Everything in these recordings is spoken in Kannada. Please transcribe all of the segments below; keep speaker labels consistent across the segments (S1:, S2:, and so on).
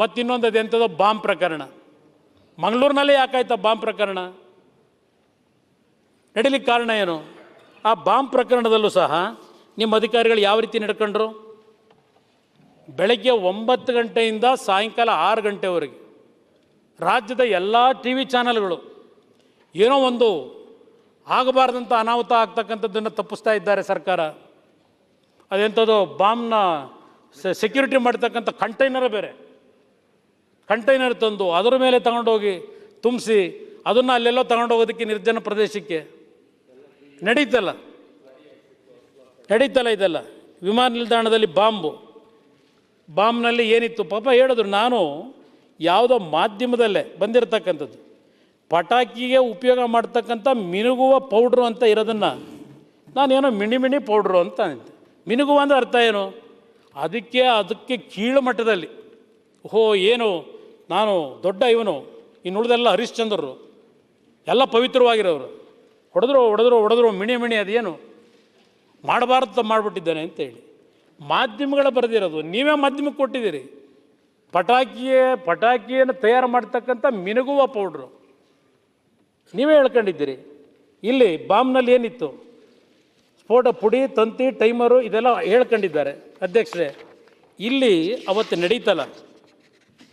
S1: ಮತ್ತು ಇನ್ನೊಂದು ಅದೆಂಥದ್ದು ಬಾಂಬ್ ಪ್ರಕರಣ. ಮಂಗಳೂರಿನಲ್ಲೇ ಯಾಕಾಯ್ತಾ ಬಾಂಬ್ ಪ್ರಕರಣ? ನಡೀಲಿಕ್ಕೆ ಕಾರಣ ಏನು? ಆ ಬಾಂಬ್ ಪ್ರಕರಣದಲ್ಲೂ ಸಹ ನಿಮ್ಮ ಅಧಿಕಾರಿಗಳು ಯಾವ ರೀತಿ ನಡ್ಕೊಂಡ್ರು? ಬೆಳಗ್ಗೆ ಒಂಬತ್ತು ಗಂಟೆಯಿಂದ ಸಾಯಂಕಾಲ ಆರು ಗಂಟೆವರೆಗೆ ರಾಜ್ಯದ ಎಲ್ಲ ಟಿ ವಿ ಚಾನಲ್ಗಳು ಏನೋ ಒಂದು ಆಗಬಾರ್ದಂಥ ಅನಾಹುತ ಆಗ್ತಕ್ಕಂಥದ್ದನ್ನು ತಪ್ಪಿಸ್ತಾ ಇದ್ದಾರೆ ಸರ್ಕಾರ. ಅದೆಂಥದ್ದು ಬಾಂಬ್ನ ಸೆಕ್ಯೂರಿಟಿ ಮಾಡ್ತಕ್ಕಂಥ ಕಂಟೈನರ್ ಬೇರೆ. ಕಂಟೈನರ್ ತಂದು ಅದರ ಮೇಲೆ ತಗೊಂಡೋಗಿ ತುಂಬಿಸಿ ಅದನ್ನು ಅಲ್ಲೆಲ್ಲೋ ತಗೊಂಡೋಗೋದಕ್ಕೆ ನಿರ್ಜನ ಪ್ರದೇಶಕ್ಕೆ. ನಡೀತಲ್ಲ. ನಡೀತಲ್ಲ ಇದೆಲ್ಲ. ವಿಮಾನ ನಿಲ್ದಾಣದಲ್ಲಿ ಬಾಂಬು. ಬಾಂಬ್ನಲ್ಲಿ ಏನಿತ್ತು? ಪಾಪ ಹೇಳಿದ್ರು ನಾನು ಯಾವುದೋ ಮಾಧ್ಯಮದಲ್ಲೇ ಬಂದಿರತಕ್ಕಂಥದ್ದು. ಪಟಾಕಿಗೆ ಉಪಯೋಗ ಮಾಡ್ತಕ್ಕಂಥ ಮಿನುಗುವ ಪೌಡ್ರು ಅಂತ ಇರೋದನ್ನು ನಾನೇನೋ ಮಿಣಿ ಮಿಣಿ ಪೌಡ್ರು ಅಂತ ಅಂದೆ. ಮಿನುಗುವ ಅಂದರೆ ಅರ್ಥ ಏನು? ಅದಕ್ಕೆ ಅದಕ್ಕೆ ಕೀಳು ಮಟ್ಟದಲ್ಲಿ. ಓಹೋ, ಏನು? ನಾನು ದೊಡ್ಡ ಇವನು, ಇನ್ನು ಉಳಿದೆಲ್ಲ ಹರಿಶ್ಚಂದ್ರರು, ಎಲ್ಲ ಪವಿತ್ರವಾಗಿರೋರು. ಹೊಡೆದ್ರು ಹೊಡೆದ್ರು ಹೊಡೆದ್ರು, ಮಿಣಿ ಮಿಣಿ, ಅದೇನು? ಮಾಡಬಾರ್ದು ಮಾಡಿಬಿಟ್ಟಿದ್ದಾನೆ ಅಂತೇಳಿ ಮಾಧ್ಯಮಗಳ ಬರೆದಿರೋದು, ನೀವೇ ಮಾಧ್ಯಮಕ್ಕೆ ಕೊಟ್ಟಿದ್ದೀರಿ. ಪಟಾಕಿಯೇ, ಪಟಾಕಿಯನ್ನು ತಯಾರು ಮಾಡ್ತಕ್ಕಂಥ ಮಿನುಗುವ ಪೌಡ್ರು. ನೀವೇ ಹೇಳ್ಕೊಂಡಿದ್ದೀರಿ. ಇಲ್ಲಿ ಬಾಂಬ್ನಲ್ಲಿ ಏನಿತ್ತು? ಸ್ಫೋಟ ಪುಡಿ, ತಂತಿ, ಟೈಮರು, ಇದೆಲ್ಲ ಹೇಳ್ಕೊಂಡಿದ್ದಾರೆ ಅಧ್ಯಕ್ಷರೇ. ಇಲ್ಲಿ ಅವತ್ತು ನಡೀತಲ್ಲ.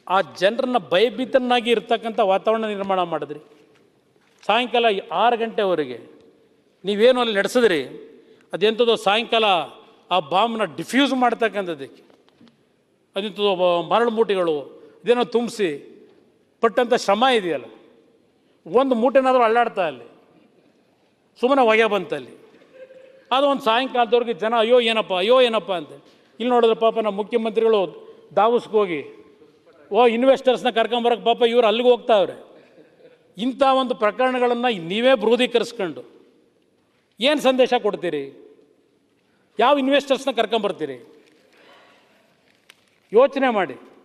S1: ಆ ಜನರನ್ನ ಭಯಭೀತನಾಗಿ ಇರ್ತಕ್ಕಂಥ ವಾತಾವರಣ ನಿರ್ಮಾಣ ಮಾಡಿದ್ರಿ. ಸಾಯಂಕಾಲ ಆರು ಗಂಟೆವರೆಗೆ ನೀವೇನು ಅಲ್ಲಿ ನಡೆಸಿದ್ರಿ? ಅದೆಂಥದ್ದು ಸಾಯಂಕಾಲ ಆ ಬಾಂಬ್ನ ಡಿಫ್ಯೂಸ್ ಮಾಡ್ತಕ್ಕಂಥದ್ದಕ್ಕೆ. ಅದೆಂಥದ್ದು ಮರಳು ಮೂಟೆಗಳು, ಇದೇನೋ ತುಂಬಿಸಿ ಪಟ್ಟಂಥ ಶ್ರಮ ಇದೆಯಲ್ಲ. ಒಂದು ಮೂಟೆನಾದರೂ ಅಲ್ಲಾಡ್ತಾ ಅಲ್ಲಿ. ಸುಮ್ಮನೆ ಹೊಗೆ ಬಂತಲ್ಲಿ ಅದು ಒಂದು ಸಾಯಂಕಾಲದವ್ರಿಗೆ ಜನ, ಅಯ್ಯೋ ಏನಪ್ಪ ಅಯ್ಯೋ ಏನಪ್ಪ ಅಂತ. ಇಲ್ಲಿ ನೋಡಿದ್ರೆ ಪಾಪ ನಮ್ಮ ಮುಖ್ಯಮಂತ್ರಿಗಳು ದಾವಸ್ಗೆ ಹೋಗಿ ಓ ಇನ್ವೆಸ್ಟರ್ಸ್ನ ಕರ್ಕೊಂಬರಕ್ಕೆ ಪಾಪ ಇವರು ಅಲ್ಲಿಗೆ ಹೋಗ್ತಾವ್ರೆ. ಇಂಥ ಒಂದು ಪ್ರಕರಣಗಳನ್ನು ನೀವೇ ಬೃಹದೀಕರಿಸ್ಕೊಂಡು ಏನು ಸಂದೇಶ ಕೊಡ್ತೀರಿ? ಯಾವ ಇನ್ವೆಸ್ಟರ್ಸ್ನ ಕರ್ಕೊಂಬರ್ತೀರಿ ಯೋಚನೆ ಮಾಡಿ.